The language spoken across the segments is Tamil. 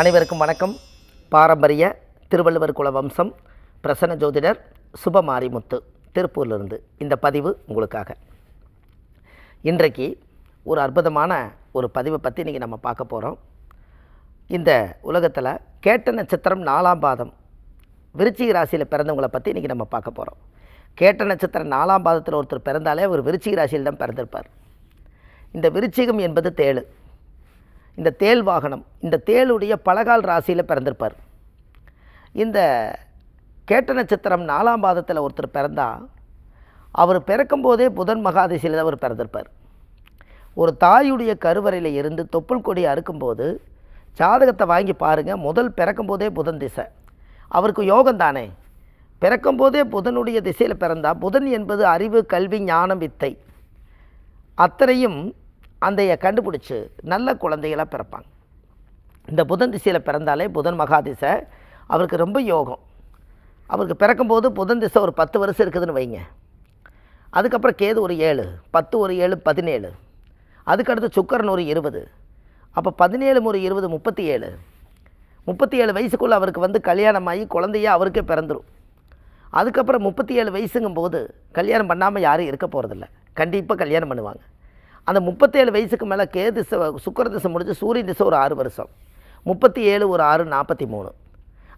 அனைவருக்கும் வணக்கம். பாரம்பரிய திருவள்ளுவர் குல வம்சம் பிரசன்ன ஜோதிடர் சுபமாரிமுத்து திருப்பூர்லேருந்து இந்த பதிவு உங்களுக்காக. இன்றைக்கு ஒரு அற்புதமான ஒரு பதிவை பற்றி இன்றைக்கி நம்ம பார்க்க போகிறோம் இந்த உலகத்தில் கேட்ட நட்சத்திரம் நாலாம் பாதம் விருச்சிக ராசியில் பிறந்தவங்களை பற்றி இன்றைக்கி நம்ம பார்க்க போகிறோம் கேட்ட நட்சத்திரம் நாலாம் பாதத்தில் ஒருத்தர் பிறந்தாலே அவர் விருச்சிக ராசியில் தான் பிறந்திருப்பார். இந்த விருச்சிகம் என்பது தேழு இந்த தேள் வாகனம் இந்த தேளுடைய பலகால் ராசியில் பிறந்திருப்பார். இந்த கேட்ட நட்சத்திரம் நாலாம் பாதத்தில் ஒருத்தர் பிறந்தால் அவர் பிறக்கும்போதே புதன் மகாதிசையில் தான் அவர் பிறந்திருப்பார். ஒரு தாயுடைய கருவறையில் இருந்து தொப்புள் கொடி அறுக்கும்போது ஜாதகத்தை வாங்கி பாருங்கள் முதல் பிறக்கும்போதே புதன் திசை. அவருக்கு யோகம் தானே? பிறக்கும்போதே புதனுடைய திசையில் பிறந்தால் புதன் என்பது அறிவு கல்வி ஞானம் வித்தை. அத்தனையும் அந்தைய கண்டுபிடிச்சி நல்ல குழந்தைகளாக பிறப்பாங்க. இந்த புதன் திசையில் பிறந்தாலே புதன் மகாதிசை. அவருக்கு ரொம்ப யோகம். அவருக்கு பிறக்கும்போது புதன் திசை ஒரு பத்து வருஷம் இருக்குதுன்னு வைங்க. அதுக்கப்புறம் கேது ஒரு ஏழு பத்து ஒரு ஏழு பதினேழு. அதுக்கடுத்து சுக்கரன் ஒரு இருபது. அப்போ பதினேழு ஒரு இருபது முப்பத்தி ஏழு முப்பத்தி ஏழு வயசுக்குள்ளே அவருக்கு வந்து கல்யாணமாகி குழந்தையே அவருக்கே பிறந்துடும் அதுக்கப்புறம் முப்பத்தி ஏழு வயசுங்கும்போது கல்யாணம் பண்ணாமல் யாரும் இருக்க போகிறதில்ல கண்டிப்பாக கல்யாணம் பண்ணுவாங்க. அந்த முப்பத்தேழு வயசுக்கு மேலே கே திசை சுக்கர திசை முடிஞ்சு சூரிய திசை ஒரு ஆறு வருஷம். முப்பத்தி ஏழு ஒரு ஆறு நாற்பத்தி மூணு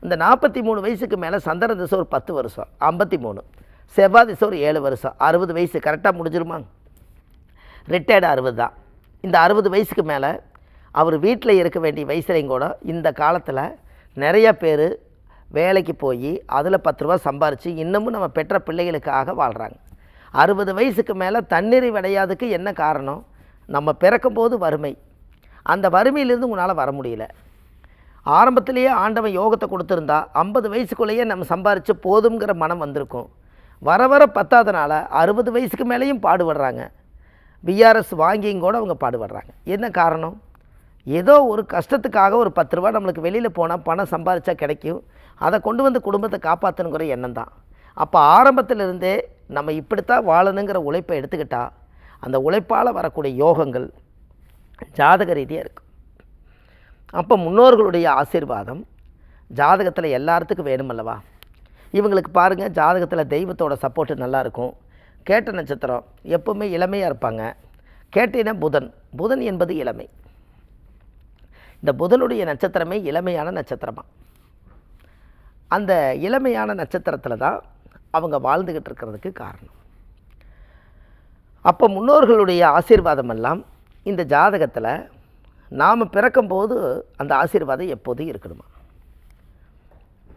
இந்த நாற்பத்தி மூணு வயசுக்கு மேலே சந்திர திசை ஒரு பத்து வருஷம் ஐம்பத்தி மூணு செவ்வாய் திசை ஒரு ஏழு வருஷம் அறுபது வயசு கரெக்டாக முடிஞ்சிருமா? ரிட்டையர்டு அறுபது தான். இந்த அறுபது வயசுக்கு மேலே அவர் வீட்டில் இருக்க வேண்டிய வயசுலையும் கூட இந்த காலத்தில் நிறைய பேர் வேலைக்கு போய் அதில் பத்து ரூபா சம்பாரித்து இன்னமும் நம்ம பெற்ற பிள்ளைகளுக்காக வாழ்கிறாங்க அறுபது வயசுக்கு மேலே தண்ணீர் விடையாதுக்கு என்ன காரணம்? நம்ம பிறக்கும்போது வறுமை. அந்த வறுமையிலேருந்து உங்களால் வர முடியல. ஆரம்பத்திலேயே ஆண்டவன் யோகத்தை கொடுத்துருந்தா ஐம்பது வயசுக்குள்ளேயே நம்ம சம்பாரித்து போதுங்கிற மனம் வந்திருக்கும். வர வர பத்தாதனால அறுபது வயசுக்கு மேலேயும் பாடுபடுறாங்க. பிஆர்எஸ் வாங்கியும் கூட அவங்க பாடுபடுறாங்க. என்ன காரணம்? ஏதோ ஒரு கஷ்டத்துக்காக ஒரு பத்து ரூபா நம்மளுக்கு வெளியில் போனால் பணம் சம்பாரித்தா கிடைக்கும். அதை கொண்டு வந்து குடும்பத்தை காப்பாற்றணுங்கிற எண்ணம் தான். அப்போ ஆரம்பத்திலிருந்தே நம்ம இப்படித்தான் வாழணுங்கிற உழைப்பை எடுத்துக்கிட்டா அந்த உழைப்பால் வரக்கூடிய யோகங்கள் ஜாதக ரீதியாக இருக்கும் அப்போ முன்னோர்களுடைய ஆசீர்வாதம் ஜாதகத்தில் எல்லாத்துக்கும் வேணுமல்லவா? இவங்களுக்கு பாருங்கள் ஜாதகத்தில் தெய்வத்தோட சப்போர்ட்டு நல்லாயிருக்கும் கேட்ட நட்சத்திரம் எப்பவுமே இளமையாக இருப்பாங்க. கேட்டினா புதன். புதன் என்பது இளமை. இந்த புதனுடைய நட்சத்திரமே இளமையான நட்சத்திரமா. அந்த இளமையான நட்சத்திரத்தில் தான் அவங்க வாழ்ந்துக்கிட்டு இருக்கிறதுக்கு காரணம். அப்போ முன்னோர்களுடைய ஆசீர்வாதம் எல்லாம் இந்த ஜாதகத்தில் நாம் பிறக்கும்போது அந்த ஆசீர்வாதம் எப்போதும் இருக்கணுமா?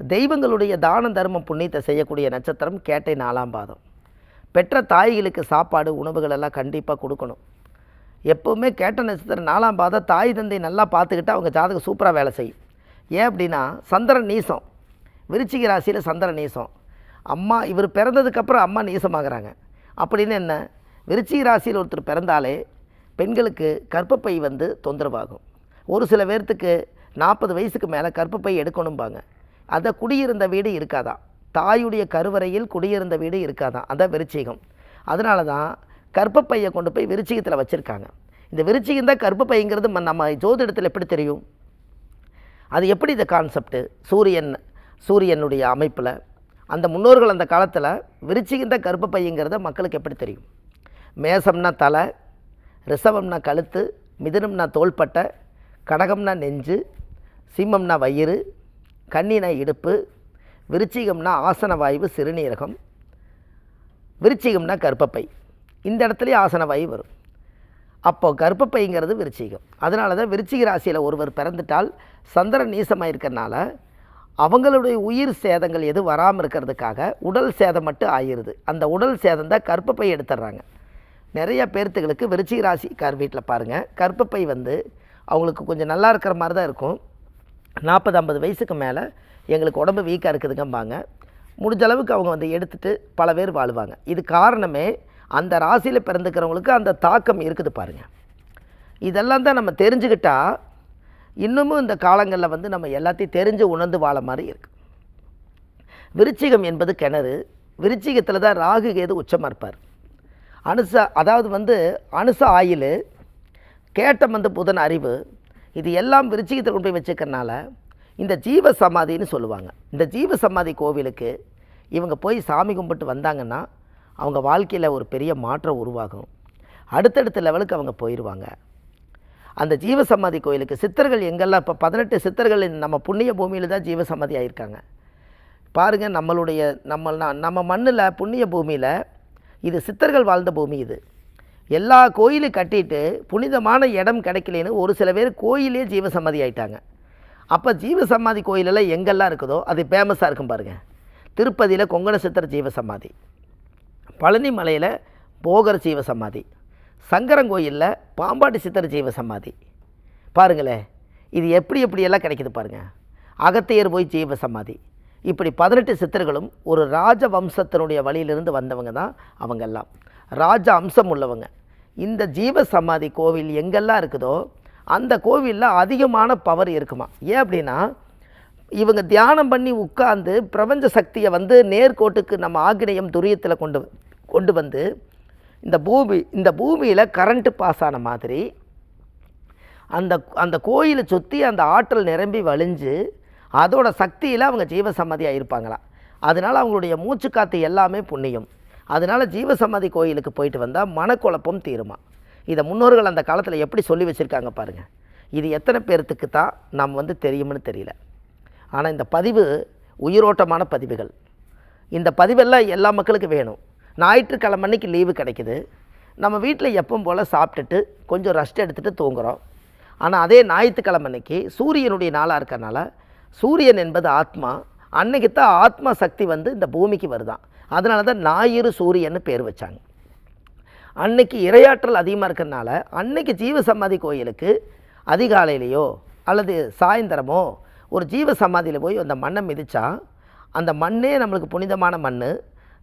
தெய்வங்களுடைய தான தர்மம் புண்ணியத்தை செய்யக்கூடிய நட்சத்திரம் கேட்டை நாலாம் பாதம். பெற்ற தாய்களுக்கு சாப்பாடு உணவுகள் எல்லாம் கண்டிப்பாக கொடுக்கணும். எப்போவுமே கேட்ட நட்சத்திரம் நாலாம் பாதம் தாய் தந்தை நல்லா பார்த்துக்கிட்டு அவங்க ஜாதகம் சூப்பராக வேலை செய்யும். ஏன் அப்படின்னா சந்திரன் நீசம். விருச்சிக ராசியில் சந்திரன் நீசம். அம்மா இவர் பிறந்ததுக்கப்புறம் அம்மா நீசமாகறாங்க. அப்படின்னு என்ன? விருச்சிக ராசியில் ஒருத்தர் பிறந்தாலே பெண்களுக்கு கர்ப்பப்பை வந்து தொந்தரவாகும். ஒரு சில பேர்த்துக்கு நாற்பது வயசுக்கு மேலே கற்பப்பை எடுக்கணும்பாங்க. அதை குடியிருந்த வீடு இருக்காதான் தாயுடைய கருவறையில் குடியிருந்த வீடு இருக்காதான் அதான் விருச்சிகம். அதனால தான் கற்பப்பையை கொண்டு போய் விருச்சிகத்தில் வச்சுருக்காங்க. இந்த விருச்சிகம் தான் கர்ப்பப்பைங்கிறது நம்ம ஜோதிடத்தில் எப்படி தெரியும்? அது எப்படி இந்த கான்செப்ட்டு சூரியன் சூரியனுடைய அமைப்பில் அந்த முன்னோர்கள் அந்த காலத்தில் விருச்சிகின்ற கர்ப்பப்பைங்கிறத மக்களுக்கு எப்படி தெரியும்? மேசம்னா தலை ரிசவம்னா கழுத்து மிதுனம்னா தோள்பட்டை கடகம்னா நெஞ்சு சிம்மம்னா வயிறு கண்ணினா இடுப்பு விருச்சிகம்னா ஆசன வாய்வு சிறுநீரகம் விருச்சிகம்னா கர்ப்பப்பை இந்த இடத்துலையும் ஆசன வாயு வரும். அப்போ கர்ப்பப்பைங்கிறது விருச்சிகம். அதனால தான் விருச்சிக ராசியில் ஒருவர் பிறந்துட்டால் சந்திரன் நீசமாக இருக்கிறனால அவங்களுடைய உயிர் சேதங்கள் எதுவும் வராமல் இருக்கிறதுக்காக உடல் சேதம் மட்டும் ஆயிடுது அந்த உடல் சேதம் தான் கற்பப்பை எடுத்துடுறாங்க. நிறைய பேர்த்துகளுக்கு விருச்சிக ராசிக்கார் வீட்டில் பாருங்கள் கற்பப்பை வந்து அவங்களுக்கு கொஞ்சம் நல்லா இருக்கிற மாதிரி தான் இருக்கும். நாற்பது ஐம்பது வயசுக்கு மேலே எங்களுக்கு உடம்பு வீக்காக இருக்குதுங்கம்பாங்க. முடிஞ்ச அளவுக்கு அவங்க வந்து எடுத்துகிட்டு பல பேர் வாழ்வாங்க. இது காரணமே அந்த ராசியில் பிறந்துக்கிறவங்களுக்கு அந்த தாக்கம் இருக்குது பாருங்கள் இதெல்லாம் தான் நம்ம தெரிஞ்சுக்கிட்டா இன்னமும் இந்த காலங்களில் வந்து நம்ம எல்லாத்தையும் தெரிஞ்சு உணர்ந்து வாழ மாதிரி இருக்குது விருச்சிகம் என்பது கிணறு விருச்சிகத்தில் தான் ராகு கேது உச்சமாக இருப்பார். அனுச அதாவது வந்து அனுச ஆயில் கேட்டம் வந்து புதன் அறிவு இது எல்லாம் விருச்சிகத்தில் கொண்டு போய் வச்சுக்கிறனால இந்த ஜீவ சமாதின்னு சொல்லுவாங்க. இந்த ஜீவ சமாதி கோவிலுக்கு இவங்க போய் சாமி கும்பிட்டு வந்தாங்கன்னா அவங்க வாழ்க்கையில் ஒரு பெரிய மாற்றம் உருவாகும். அடுத்தடுத்த லெவலுக்கு அவங்க போயிடுவாங்க அந்த ஜீவசமாதி கோயிலுக்கு சித்தர்கள் எங்கெல்லாம் இப்போ பதினெட்டு சித்தர்கள் நம்ம புண்ணிய பூமியில் தான் ஜீவசமாதி ஆகியிருக்காங்க பாருங்கள் நம்மளுடைய நம்ம நம்ம மண்ணில் புண்ணிய பூமியில் இது சித்தர்கள் வாழ்ந்த பூமி இது. எல்லா கோயிலும் கட்டிட்டு புனிதமான இடம் கிடைக்கலன்னு ஒரு சில பேர் கோயிலே ஜீவசமாதி ஆயிட்டாங்க. அப்போ ஜீவசமாதி கோயிலெல்லாம் எங்கெல்லாம் இருக்குதோ அது ஃபேமஸாக இருக்கும் பாருங்கள் திருப்பதியில் கொங்கண சித்தர் ஜீவசமாதி. பழனி மலையில் போகர் ஜீவசமாதி. சங்கரங்கோயிலில் பாம்பாட்டி சித்தர் ஜீவசமாதி பாருங்களேன் இது எப்படி எப்படியெல்லாம் கிடைக்குது பாருங்கள் அகத்தியர் போய் ஜீவசமாதி இப்படி பதினெட்டு சித்தர்களும் ஒரு ராஜ வம்சத்தினுடைய வழியிலிருந்து வந்தவங்க தான் அவங்கெல்லாம். ராஜ அம்சம் உள்ளவங்க. இந்த ஜீவ சமாதி கோவில் எங்கெல்லாம் இருக்குதோ அந்த கோவிலில் அதிகமான பவர் இருக்குமா? ஏன் அப்படின்னா இவங்க தியானம் பண்ணி உட்கார்ந்து பிரபஞ்ச சக்தியை வந்து நேர்கோட்டுக்கு நம்ம ஆக்கினேயம் துரியத்தில் கொண்டு கொண்டு வந்து இந்த பூமி இந்த பூமியில் கரண்ட்டு பாஸ் ஆன மாதிரி அந்த அந்த கோயிலை சுற்றி அந்த ஆற்றல் நிரம்பி வழிஞ்சு அதோட சக்தியில் அவங்க ஜீவசம்மதியாக இருப்பாங்களாம் அதனால் அவங்களுடைய மூச்சு காற்று எல்லாமே புண்ணியம். அதனால் ஜீவசம்மதி கோயிலுக்கு போயிட்டு வந்தால் மனக்குழப்பம் தீருமா? இதை முன்னோர்கள் அந்த காலத்தில் எப்படி சொல்லி வச்சுருக்காங்க பாருங்கள் இது எத்தனை பேர்த்துக்கு தான் நாம் வந்து தெரியும்னு தெரியல. ஆனால் இந்த பதிவு உயிரோட்டமான பதிவுகள். இந்த பதிவெல்லாம் எல்லா மக்களுக்கும் வேணும். ஞாயிற்றுக்கிழமை அன்னைக்கு லீவு கிடைக்குது. நம்ம வீட்டில் எப்பவும் போல் சாப்பிட்டுட்டு கொஞ்சம் ரெஸ்ட் எடுத்துகிட்டு தூங்குறோம். ஆனால் அதே ஞாயிற்றுக்கிழமை அன்னைக்கு சூரியனுடைய நாளாக இருக்கறனால சூரியன் என்பது ஆத்மா. அன்னைக்கு தான் ஆத்மா சக்தி வந்து இந்த பூமிக்கு வருதான். அதனால தான் ஞாயிறு சூரியன்னு பேர் வச்சாங்க. அன்னைக்கு இரையாற்றல் அதிகமாக இருக்கிறனால அன்னைக்கு ஜீவசமாதி கோயிலுக்கு அதிகாலையிலையோ அல்லது சாயந்தரமோ ஒரு ஜீவ சமாதியில் போய் அந்த மண்ணை மிதித்தா அந்த மண்ணே நம்மளுக்கு புனிதமான மண்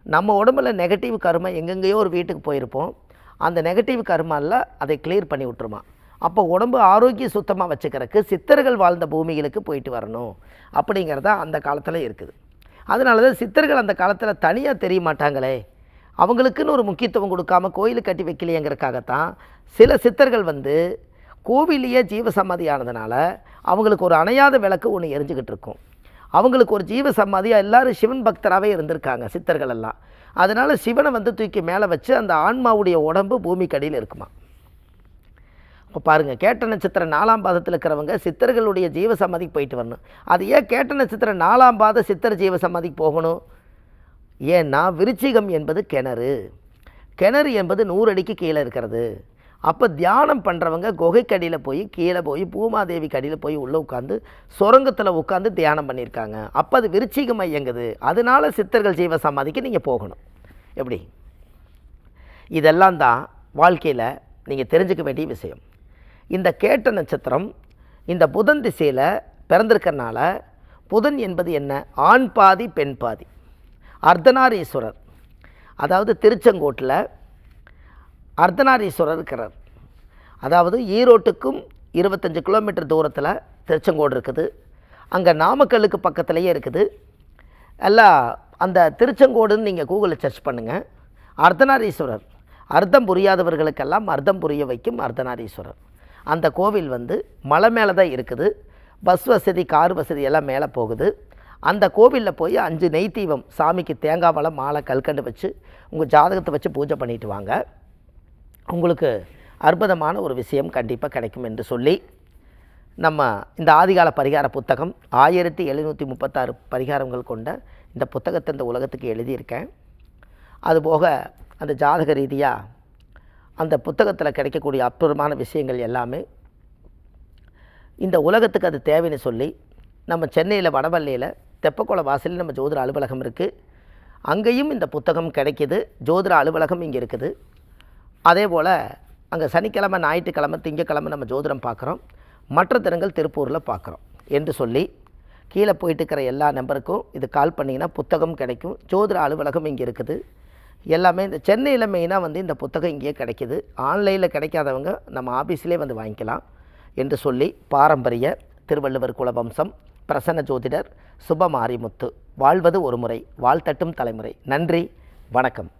நம்ம உடம்புல நெகட்டிவ் கருமை எங்கெங்கேயோ ஒரு வீட்டுக்கு போயிருப்போம். அந்த நெகட்டிவ் கருமால அதை கிளியர் பண்ணி விட்டுருமா. அப்போ உடம்பு ஆரோக்கிய சுத்தமாக வச்சுக்கிறதுக்கு சித்தர்கள் வாழ்ந்த பூமிகளுக்கு போயிட்டு வரணும். அப்படிங்கிறதா அந்த காலத்தில் இருக்குது. அதனால தான் சித்தர்கள் அந்த காலத்தில் தனியாக தெரிய மாட்டாங்களே. அவங்களுக்குன்னு ஒரு முக்கியத்துவம் கொடுக்காம கோயில் கட்டி வைக்கலையேங்கிறதுக்காகத்தான் சில சித்தர்கள் வந்து கோவிலையே ஜீவசமாதி ஆனதுனால அவங்களுக்கு ஒரு அணையாத விளக்கு ஒன்று எரிஞ்சுக்கிட்டு இருக்கும். அவங்களுக்கு ஒரு ஜீவ சமாதியாக எல்லாரும் சிவன் பக்தராகவே இருந்திருக்காங்க சித்தர்கள் எல்லாம் அதனால் சிவனை வந்து தூக்கி மேலே வச்சு அந்த ஆன்மாவுடைய உடம்பு பூமிக்கடியில் இருக்குமா. இப்போ பாருங்கள் கேட்ட நட்சத்திரம் நாலாம் பாதத்தில் இருக்கிறவங்க சித்தர்களுடைய ஜீவ சமாதிக்கு போயிட்டு வரணும். அது ஏன் கேட்ட நட்சத்திரம் நாலாம் பாத சித்தர் ஜீவ சமாதிக்கு போகணும்? ஏன்னா விருச்சிகம் என்பது கிணறு. கிணறு என்பது நூறு அடிக்கு கீழே இருக்கிறது. அப்போ தியானம் பண்ணுறவங்க குகைக்கடியில் போய் கீழே போய் பூமாதேவி கடியில் போய் உள்ளே உட்காந்து சுரங்கத்தில் உட்காந்து தியானம் பண்ணியிருக்காங்க. அப்போ அது விருச்சிகம் இயங்குது. அதனால சித்தர்கள் ஜீவ சமாதிக்கு நீங்கள் போகணும். எப்படி? இதெல்லாம் தான் வாழ்க்கையில் நீங்கள் தெரிஞ்சுக்க வேண்டிய விஷயம். இந்த கேட்ட நட்சத்திரம் இந்த புதன் திசையில் பிறந்திருக்கிறனால புதன் என்பது என்ன? ஆண் பாதி பெண் பாதி. அர்த்தநாரீஸ்வரர். அதாவது திருச்செங்கோட்டில் அர்த்தநாரீஸ்வரர் இருக்கிறார். அதாவது ஈரோட்டுக்கும் இருபத்தஞ்சு கிலோமீட்டர் தூரத்தில் திருச்செங்கோடு இருக்குது. அங்கே நாமக்கல்லுக்கு பக்கத்துலேயே இருக்குது. எல்லாம் அந்த திருச்செங்கோடுன்னு நீங்கள் கூகுளில் சர்ச் பண்ணுங்கள் அர்த்தநாரீஸ்வரர் அர்த்தம் புரியாதவர்களுக்கெல்லாம் அர்த்தம் புரிய வைக்கும் அர்த்தநாரீஸ்வரர் அந்த கோவில் வந்து மலை மேலே தான் இருக்குது. பஸ் வசதி கார் வசதி எல்லாம் மேலே போகுது. அந்த கோவிலில் போய் அஞ்சு நெய் சாமிக்கு தேங்காய் பழம் மாலை கல்கண்டு வச்சு உங்கள் ஜாதகத்தை வச்சு பூஜை பண்ணிட்டு வாங்க. உங்களுக்கு அற்புதமான ஒரு விஷயம் கண்டிப்பாக கிடைக்கும் என்று சொல்லி நம்ம இந்த ஆதிகால பரிகார புத்தகம் ஆயிரத்தி எழுநூற்றி முப்பத்தாறு பரிகாரங்கள் கொண்ட இந்த புத்தகத்தை இந்த உலகத்துக்கு எழுதியிருக்கேன். அதுபோக அந்த ஜாதக ரீதியாக அந்த புத்தகத்தில் கிடைக்கக்கூடிய அற்புதமான விஷயங்கள் எல்லாமே இந்த உலகத்துக்கு அது தேவைன்னு சொல்லி நம்ம சென்னையில் வடவள்ளியில் தெப்பக்குள வாசலில் நம்ம ஜோதிட அலுவலகம் இருக்குது அங்கேயும் இந்த புத்தகம் கிடைக்கிது. ஜோதிட அலுவலகம் இங்கே இருக்குது. அதே போல் அங்கே சனிக்கிழமை ஞாயிற்றுக்கிழமை திங்கக்கிழமை நம்ம ஜோதிடம் பார்க்குறோம். மற்ற தினங்கள் திருப்பூரில் பார்க்குறோம் என்று சொல்லி கீழே போயிட்டு இருக்கிற எல்லா நம்பருக்கும் இது கால் பண்ணிங்கன்னா புத்தகம் கிடைக்கும். ஜோதிட அலுவலகம் இங்கே இருக்குது. எல்லாமே இந்த சென்னையில் மெயினாக வந்து இந்த புத்தகம் இங்கேயே கிடைக்கிது. ஆன்லைனில் கிடைக்காதவங்க நம்ம ஆஃபீஸ்லேயே வந்து வாங்கிக்கலாம் என்று சொல்லி பாரம்பரிய திருவள்ளுவர் குலவம்சம் பிரசன்ன ஜோதிடர் சுபமாரிமுத்து வாழ்வது ஒரு முறை வாழ்த்தட்டும் தலைமுறை. நன்றி வணக்கம்.